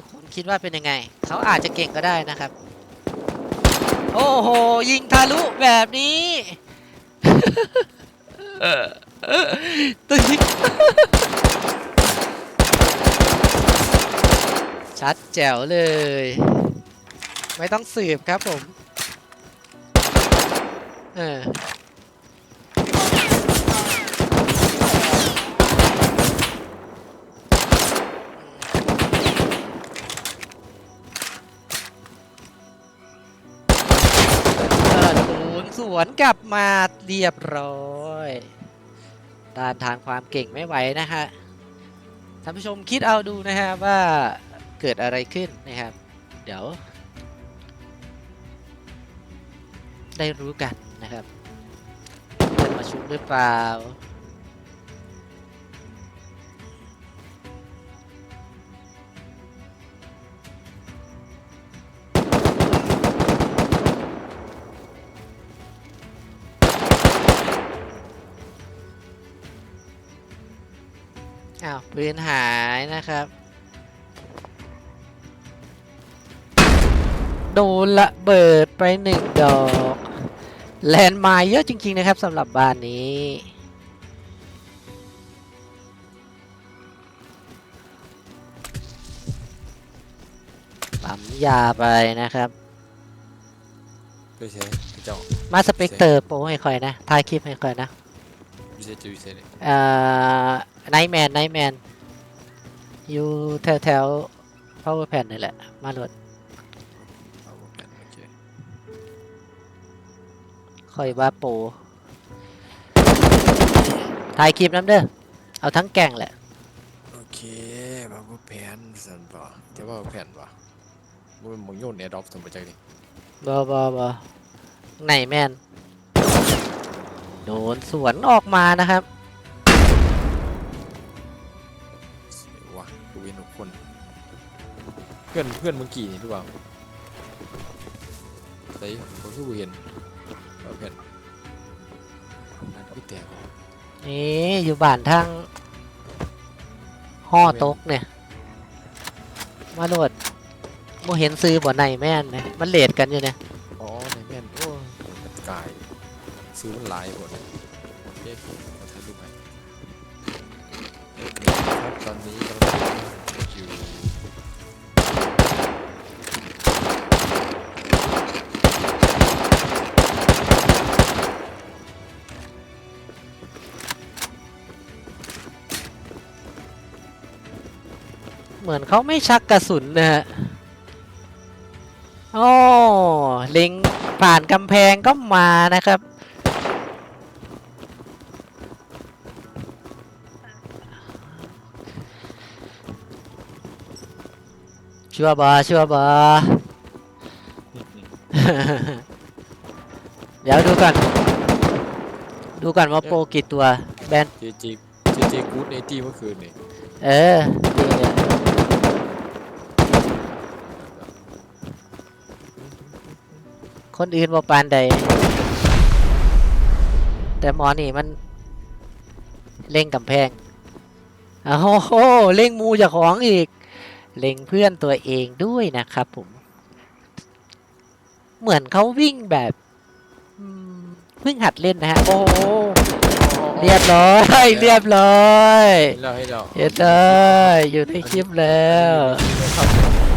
ทุกคนคิดว่าเป็นยังไง เขาอาจจะเก่งก็ได้นะครับ โอ้โห ยิงทะลุแบบนี้ตึ๊กชัดแจ๋วเลย ไม่ต้องสืบครับผม เออ สวนกลับมาเรียบร้อยต้านทานความเก่งไม่ไหวนะฮะท่านผู้ชมคิดเอาดูนะฮะว่าเกิดอะไรขึ้นนะครับ เดี๋ยว ได้รู้กันนะครับจะมาชุบหรือเปล่า อ้าวปืนหายนะครับ โดนละเบิดไปหนึ่งดอก แลนด์ไมล์เยอะจริง ๆ นะครับสำหรับบ้านนี้ปั๊มยาไปนะครับไม่ใช่เจ้ามาสเปกเตอร์โปรให้ค่อยนะ ถ่ายคลิปให้ค่อยนะไม่ใช่จูเซเลย เอ่อ ไนแมนไนแมนอยู่แถวแถว power pan นี่แหละ มาโหลดเอาหมดกันโอเคค่อยว่าโปรถ่ายคลิปน้ำเด้อ เอาทั้งแก่งแหละ โอเคบางแผนสันป่ะจะว่าแผนป่ะมันมึงโยนแอร์ดรอปสมบัตินี่บอบอบอไหนแมน โดนสวนออกมานะครับ พื่อนเพื่อนเมื่อกี้นี่หรือเปล่าใส่ผมคือกูเห็นเอาแผนนั่นพี่แตกนี่อยู่บ้านทางห่อตกเนี่ย มาโหลดโมเห็นซื้อบ่ไหนแม่นเนี่ยมันเลดกันอยู่เนี่ยอ๋อในแม่นโอ้มันกายซื้อมันหลายหมด เหมือนเขาไม่ชักกระสุนนะฮะโอ้เล็งผ่านกำแพงก็มานะครับ ชัวร์บอชัวร์บอเดี๋ยวดูก่อนดูก่อนว่าโปรกี่ตัว แบนเจเจเจเจกูดเนตี้เมื่อคืนนี่ เออ คนอื่นบ่ปานใด แต่หมอนี่มัน เล่งกำแพงอ้าวโหเล่งมูจากของอีก เล็งเพื่อนตัวเองด้วยนะครับผม เหมือนเขาวิ่งแบบอืมเพิ่งหัดเล่นนะฮะ โอ้โหเรียบร้อยเรียบร้อยให้เราให้เราเห็นเลยอยู่ในคลิปแล้วครับ